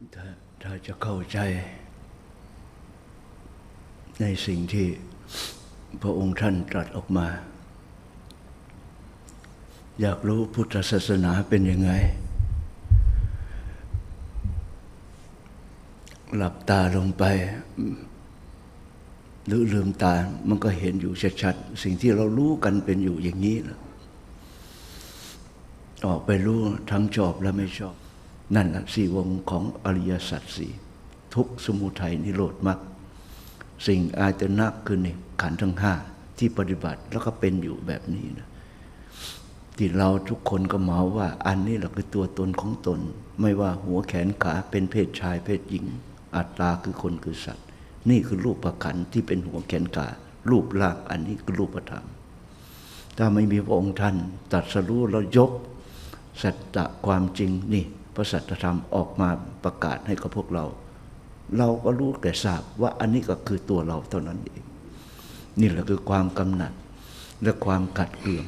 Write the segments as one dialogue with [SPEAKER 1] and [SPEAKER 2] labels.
[SPEAKER 1] ถ้าถ้าจะเข้าใจ ในสิ่งที่พระองค์ท่านตรัสออกมา อยากรู้พุทธศาสนาเป็นยังไง หลับตาลงไป หรือลืมตามันก็เห็นอยู่ชัดๆ สิ่งที่เรารู้กันเป็นอยู่อย่างนี้ ออกไปรู้ทั้งชอบและไม่ชอบ นั่นแหละสี่วงของอริยสัจสี่ทุกสมุทัยนิโรธมรรคสิ่งอาจนะคือนี่ขันธ์ทั้งห้าที่ปฏิบัติแล้วก็เป็นอยู่แบบนี้นะที่เราทุกคนก็เมาว่า อันนี้แหละคือตัวตนของตน ไม่ว่าหัวแขนขาเป็นเพศชายเพศหญิง อัตตาคือคนคือสัตว์ นี่คือรูปประขันที่เป็นหัวแขนขารูปร่างอันนี้คือรูปธรรมถ้าไม่มีพระองค์ท่านตัดสรู้แล้วยกสัจจะความจริงนี่ ระสัจธรรมออกมาประกาศให้กับพวกเรา เราก็รู้แต่ทราบว่าอันนี้ก็คือตัวเราเท่านั้นเอง นี่แหละคือความกำหนัดและความกัดเกลื่อม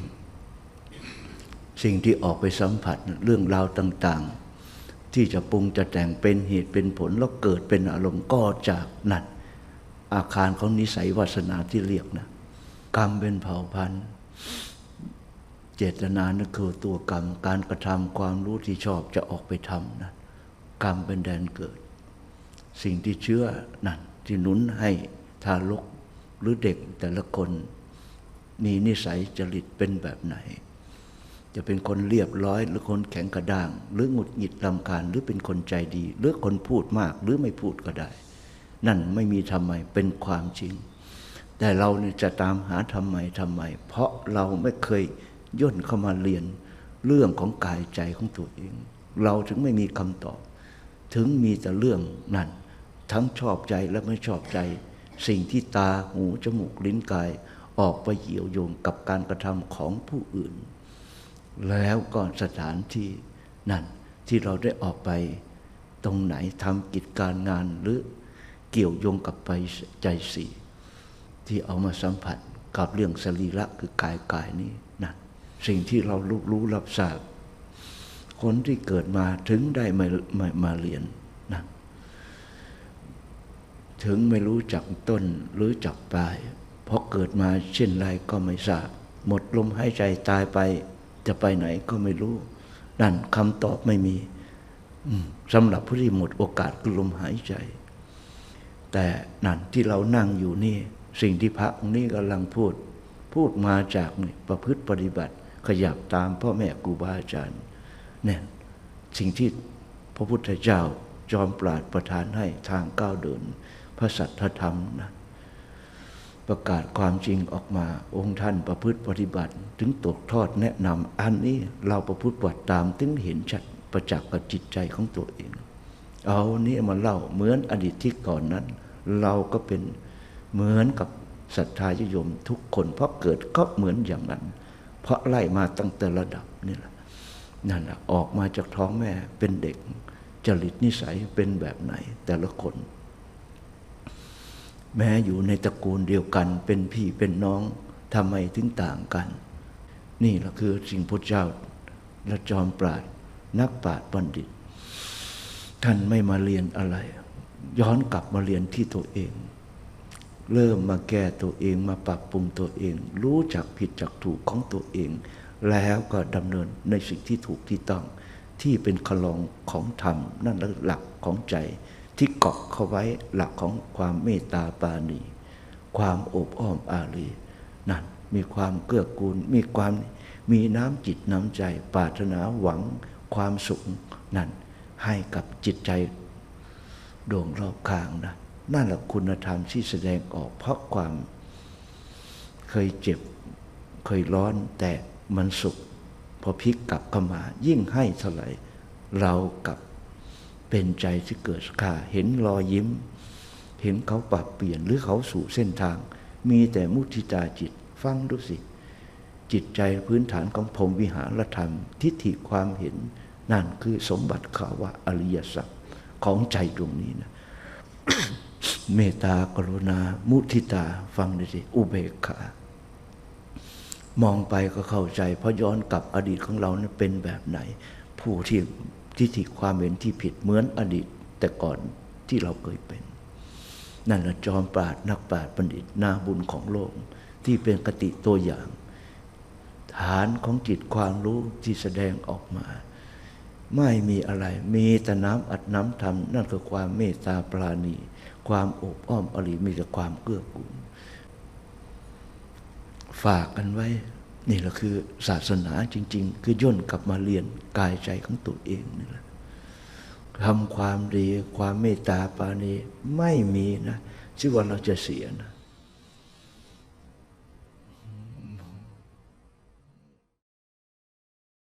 [SPEAKER 1] สิ่งที่ออกไปสัมผัสเรื่องราวต่าง ๆ ที่จะปรุงจะแต่งเป็นเหตุเป็นผลแล้วเกิดเป็นอารมณ์ก็จากนั่นอาคารของนิสัยวาสนาที่เรียกนะกรรมเป็นเผ่าพันธุ์ จตนานั่นคือตัวกรรม การกระทำความรู้ที่ชอบจะออกไปทำนะกรรมเป็นแดนเกิด สิ่งที่เชื่อนั่นที่หนุนให้ทารกหรือเด็กแต่ละคน มีนิสัยจริตเป็นแบบไหน จะเป็นคนเรียบร้อย หรือคนแข็งกระด้าง หรือหงุดหงิดลำคาญหรือเป็นคนใจดี หรือคนพูดมากหรือไม่พูดก็ได้ นั่นไม่มีทำไมเป็นความจริง แต่เราเนี่ยจะตามหาทำไมทำไม เพราะเราไม่เคย ย่นเข้ามาเรียนเรื่องของกายใจของตัวเอง เราถึงไม่มีคำตอบ ถึงมีแต่เรื่องนั้นทั้งชอบใจและไม่ชอบใจ สิ่งที่ตาหูจมูกลิ้นกาย ออกไปเหี่ยวโยงกับการกระทำของผู้อื่น แล้วก็สถานที่นั่นที่เราได้ออกไป ตรงไหนทำกิจการงานหรือเกี่ยวโยงกับไปใจสี่ที่เอามาสัมผัสกับเรื่องสรีระคือกายกายนี้ สิ่งที่เรารู้รู้รับทราบ คนที่เกิดมาถึงได้มามามาเรียนนั่นถึงไม่รู้จักต้นหรือจักปลาย เพราะเกิดมาเช่นไรก็ไม่ทราบ หมดลมหายใจตายไป จะไปไหนก็ไม่รู้ นั่นคำตอบไม่มีสำหรับผู้ที่หมดโอกาสคือลมหายใจ แต่นั่นที่เรานั่งอยู่นี่ สิ่งที่พระองค์นี้กำลังพูด พูดมาจากประพฤติปฏิบัติ ขยับตามพ่อแม่ครูบาอาจารย์เนี่ยสิ่งที่พระพุทธเจ้าจอมปราดประทานให้ทางก้าวเดิน พระสัทธรรมนะประกาศความจริงออกมาองค์ท่านประพฤติปฏิบัติ ถึงตกทอดแนะนำอันนี้เราประพฤติปฏิบัติตามถึงเห็นชัดประจักษ์กับจิตใจของตัวเอง เอานี้มาเล่าเหมือนอดีตที่ก่อนนั้น เราก็เป็นเหมือนกับศรัทธาญมทุกคนเพราะเกิดก็เหมือนอย่างนั้น เพราะไล่มาตั้งแต่ระดับนี่แหละนั่นแหละออกมาจากท้องแม่เป็นเด็ก จริตนิสัยเป็นแบบไหน แต่ละคน แม้อยู่ในตระกูลเดียวกัน เป็นพี่เป็นน้องทำไมถึงต่างกัน นี่แหละคือสิ่งพุทธเจ้าและจอมปราดนักปราชญ์บัณฑิต ท่านไม่มาเรียนอะไร ย้อนกลับมาเรียนที่ตัวเอง เริ่มมาแก้ตัวเองมาปรับปรุงตัวเอง รู้จักผิดจักถูกของตัวเอง แล้วก็ดำเนินในสิ่งที่ถูกที่ต้องที่เป็นคลองของธรรม นั่นหลักของใจ ที่เกาะเข้าไว้หลักของความเมตตาปาณี ความอบอ้อมอารีนั่นมีความเกื้อกูล มีความมีน้ำจิตน้ำใจปรารถนาหวังความสุขนั่นให้กับจิตใจดวงรอบข้างนะ นั่นแหละคุณธรรมที่แสดงออกเพราะความเคยเจ็บเคยร้อนแต่มันสุข พอพลิกกลับเข้ามา ยิ่งให้เท่าไหร่เรากับเป็นใจที่เกิดค่าเห็นรอยยิ้ม เห็นเขาปรับเปลี่ยนหรือเขาสู่เส้นทาง มีแต่มุทิตาจิตฟังดูสิ จิตใจพื้นฐานของพรมวิหารธรรม ทิฏฐิความเห็น นั่นคือสมบัติข่าวว่าอริยสัจของใจดวงนี้นะ เมตตากรุณา มุทิตา ฟังดูสิอุเบกขามองไปก็เข้าใจ เพราะย้อนกลับอดีตของเรานั้นเป็นแบบไหน ผู้ที่ทิฏฐิความเห็นที่ผิดเหมือนอดีต แต่ก่อนที่เราเคยเป็น นั่นแหละจอมปราดนักปราดบัณฑิตนาบุญของโลก ที่เป็นกติตัวอย่าง ฐานของจิตความรู้ที่แสดงออกมา ไม่มีอะไร มีแต่น้ำอัดน้ำทำนั่นคือความเมตตาปราณี ความอบอ้อมอริมีแต่ความเกื้อกูล ฝากกันไว้ นี่แหละคือศาสนาจริง ๆ คือย่นกลับมาเรียนกายใจของตัวเองนี่แหละทำความดี ความเมตตาปราณีไม่มีนะชื่อว่าเราจะเสียนะ